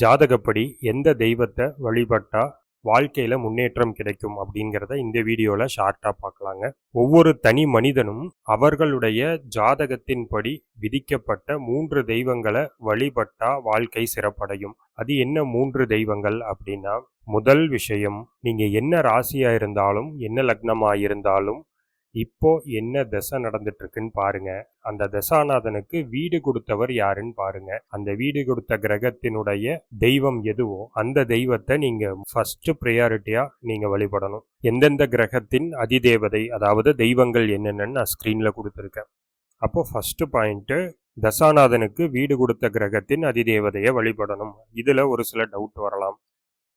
ஜாதகப்படி எந்த தெய்வத்தை வழிபட்டா வாழ்க்கையில முன்னேற்றம் கிடைக்கும் அப்படிங்கிறத இந்த வீடியோவில் ஷார்ட்டாக பார்க்கலாங்க. ஒவ்வொரு தனி மனிதனும் அவர்களுடைய ஜாதகத்தின்படி விதிக்கப்பட்ட மூன்று தெய்வங்களை வழிபட்டா வாழ்க்கை சிறப்படையும். அது என்ன மூன்று தெய்வங்கள் அப்படின்னா முதல் விஷயம் நீங்கள் என்ன ராசியாக இருந்தாலும் என்ன லக்னமாக இருந்தாலும் இப்போ என்ன தசை நடந்துட்டு இருக்குன்னு பாருங்க. அந்த தசாநாதனுக்கு வீடு கொடுத்தவர் யாருன்னு பாருங்க. அந்த வீடு கொடுத்த கிரகத்தினுடைய தெய்வம் எதுவோ அந்த தெய்வத்தை நீங்க ஃபர்ஸ்ட் ப்ரையாரிட்டியா நீங்க வழிபடணும். எந்தெந்த கிரகத்தின் அதிதேவதை அதாவது தெய்வங்கள் என்னென்னு நான் ஸ்கிரீன்ல கொடுத்துருக்கேன். அப்போ ஃபர்ஸ்ட் பாயிண்ட்டு தசாநாதனுக்கு வீடு கொடுத்த கிரகத்தின் அதிதேவதையை வழிபடணும். இதுல ஒரு சில டவுட் வரலாம்.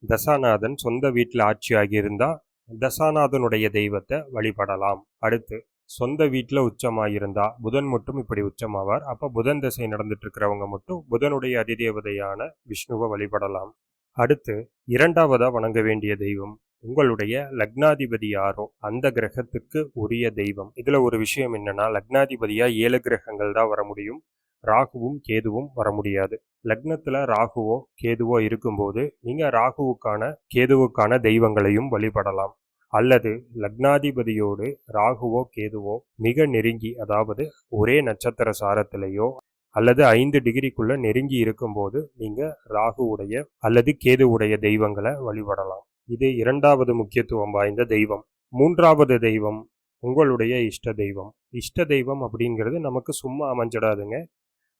தசாநாதன் சொந்த வீட்டில் ஆட்சியாகி ஆகியிருந்தால் தசாநாதனுடைய தெய்வத்தை வழிபடலாம். அடுத்து சொந்த வீட்டில் உச்சமாக இருந்தால் புதன் மட்டும் இப்படி உச்சமாவார். அப்போ புதன் திசை நடந்துட்டு இருக்கிறவங்க மட்டும் புதனுடைய அதிதேவதையான விஷ்ணுவை வழிபடலாம். அடுத்து இரண்டாவதாக வணங்க வேண்டிய தெய்வம் உங்களுடைய லக்னாதிபதி யாரோ அந்த கிரகத்துக்கு உரிய தெய்வம். இதில் ஒரு விஷயம் என்னன்னா லக்னாதிபதியாக ஏழு கிரகங்கள் தான் வர முடியும். ராகுவும் கேதுவும் வர முடியாது. லக்னத்தில் ராகுவோ கேதுவோ இருக்கும்போது நீங்கள் ராகுவுக்கான கேதுவுக்கான தெய்வங்களையும் வழிபடலாம். அல்லது லக்னாதிபதியோடு ராகுவோ கேதுவோ மிக நெருங்கி அதாவது ஒரே நட்சத்திர சாரத்திலேயோ அல்லது ஐந்து டிகிரிக்குள்ள நெருங்கி இருக்கும்போது நீங்கள் ராகுவுடைய அல்லது கேதுவுடைய தெய்வங்களை வழிபடலாம். இது இரண்டாவது முக்கியத்துவம் வாய்ந்த தெய்வம். மூன்றாவது தெய்வம் உங்களுடைய இஷ்ட தெய்வம். இஷ்ட தெய்வம் அப்படிங்கிறது நமக்கு சும்மா அமைஞ்சிடாதுங்க.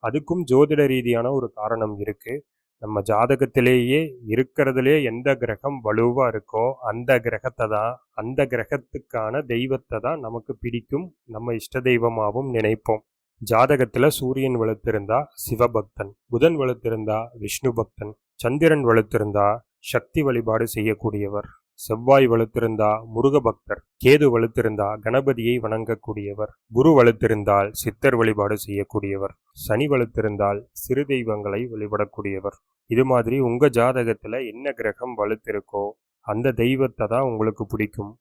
அதுக்கும் ஜோதிட ரீதியான ஒரு காரணம் இருக்குது நம்ம ஜாதகத்திலேயே இருக்கிறதுலே எந்த கிரகம் வலுவாக இருக்கோ அந்த கிரகத்தை தான் அந்த கிரகத்துக்கான தெய்வத்தை தான் நமக்கு பிடிக்கும். நம்ம இஷ்ட தெய்வமாகவும் நினைப்போம். ஜாதகத்தில் சூரியன் வலுத்திருந்தா சிவபக்தன் புதன் வலுத்திருந்தா விஷ்ணு பக்தன் சந்திரன் வலுத்திருந்தா சக்தி வழிபாடு செய்யக்கூடியவர். செவ்வாய் வலுத்திருந்தா முருக பக்தர் கேது வலுத்திருந்தா கணபதியை வணங்கக்கூடியவர் குரு வலுத்திருந்தால் சித்தர் வழிபாடு செய்யக்கூடியவர் சனி வலுத்திருந்தால் சிறு தெய்வங்களை வழிபடக்கூடியவர். இது மாதிரி உங்க ஜாதகத்துல என்ன கிரகம் வலுத்திருக்கோ அந்த தெய்வத்தை தான் உங்களுக்கு பிடிக்கும்.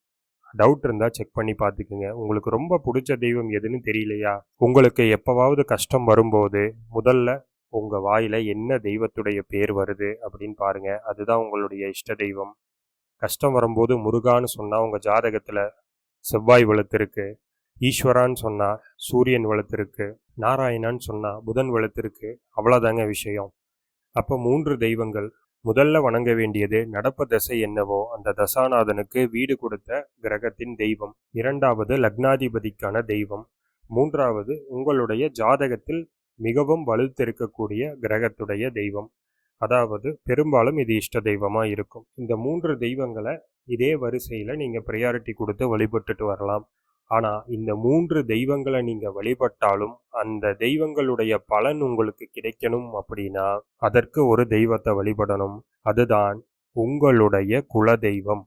டவுட் இருந்தா செக் பண்ணி பார்த்துக்குங்க. உங்களுக்கு ரொம்ப பிடிச்ச தெய்வம் எதுன்னு தெரியலையா? உங்களுக்கு எப்பவாவது கஷ்டம் வரும்போது முதல்ல உங்க வாயில என்ன தெய்வத்துடைய பேர் வருது அப்படின்னு பாருங்க. அதுதான் உங்களுடைய இஷ்ட தெய்வம். கஷ்டம் வரும்போது முருகான்னு சொன்னால் உங்கள் ஜாதகத்தில் செவ்வாய் வளர்த்துருக்கு ஈஸ்வரான்னு சொன்னால் சூரியன் வளர்த்துருக்கு நாராயணான்னு சொன்னால் புதன் வளர்த்துருக்கு அவ்வளோதாங்க விஷயம். அப்போ மூன்று தெய்வங்கள் முதல்ல வணங்க வேண்டியது நடப்பு தசை என்னவோ அந்த தசாநாதனுக்கு வீடு கொடுத்த கிரகத்தின் தெய்வம். இரண்டாவது லக்னாதிபதிக்கான தெய்வம். மூன்றாவது உங்களுடைய ஜாதகத்தில் மிகவும் வலுத்திருக்கக்கூடிய கிரகத்துடைய தெய்வம். அதாவது பெரும்பாலும் இது இஷ்ட தெய்வமாக இருக்கும். இந்த மூன்று தெய்வங்களை இதே வரிசையில் நீங்கள் ப்ரையாரிட்டி கொடுத்து வழிபட்டுட்டு வரலாம். ஆனால் இந்த மூன்று தெய்வங்களை நீங்கள் வழிபட்டாலும் அந்த தெய்வங்களுடைய பலன் உங்களுக்கு கிடைக்கணும் அப்படின்னா அதற்கு ஒரு தெய்வத்தை வழிபடணும். அதுதான் உங்களுடைய குல தெய்வம்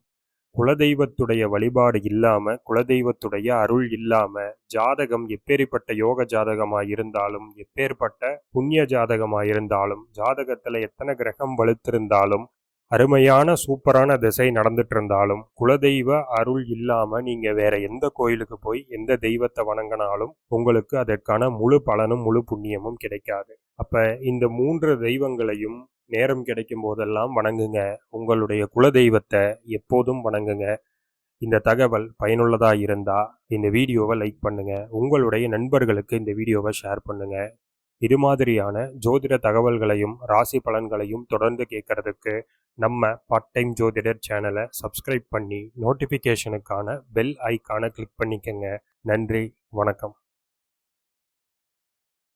குலதெய்வத்துடைய வழிபாடு இல்லாம குலதெய்வத்துடைய அருள் இல்லாம ஜாதகம் எப்பேற்பட்ட யோக ஜாதகமா இருந்தாலும் எப்பேற்பட்ட புண்ணிய ஜாதகமா இருந்தாலும் ஜாதகத்துல எத்தனை கிரகம் வலுத்திருந்தாலும் அருமையான சூப்பரான திசை நடந்துட்டு இருந்தாலும் குலதெய்வ அருள் இல்லாம நீங்க வேற எந்த கோயிலுக்கு போய் எந்த தெய்வத்தை வணங்கினாலும் உங்களுக்கு அதற்கான முழு பலனும் முழு புண்ணியமும் கிடைக்காது. அப்ப இந்த மூன்று தெய்வங்களையும் நேரம் கிடைக்கும் போதெல்லாம் வணங்குங்க. உங்களுடைய குலதெய்வத்தை எப்போதும் வணங்குங்க. இந்த தகவல் பயனுள்ளதாக இருந்தால் இந்த வீடியோவை லைக் பண்ணுங்க. உங்களுடைய நண்பர்களுக்கு இந்த வீடியோவை ஷேர் பண்ணுங்க. இது மாதிரியான ஜோதிட தகவல்களையும் ராசி பலன்களையும் தொடர்ந்து கேட்கறதுக்கு நம்ம பார்ட் டைம் ஜோதிடர் சேனலை சப்ஸ்கிரைப் பண்ணி நோட்டிஃபிகேஷனுக்கான பெல் ஐக்கானை கிளிக் பண்ணிக்கங்க. நன்றி வணக்கம்.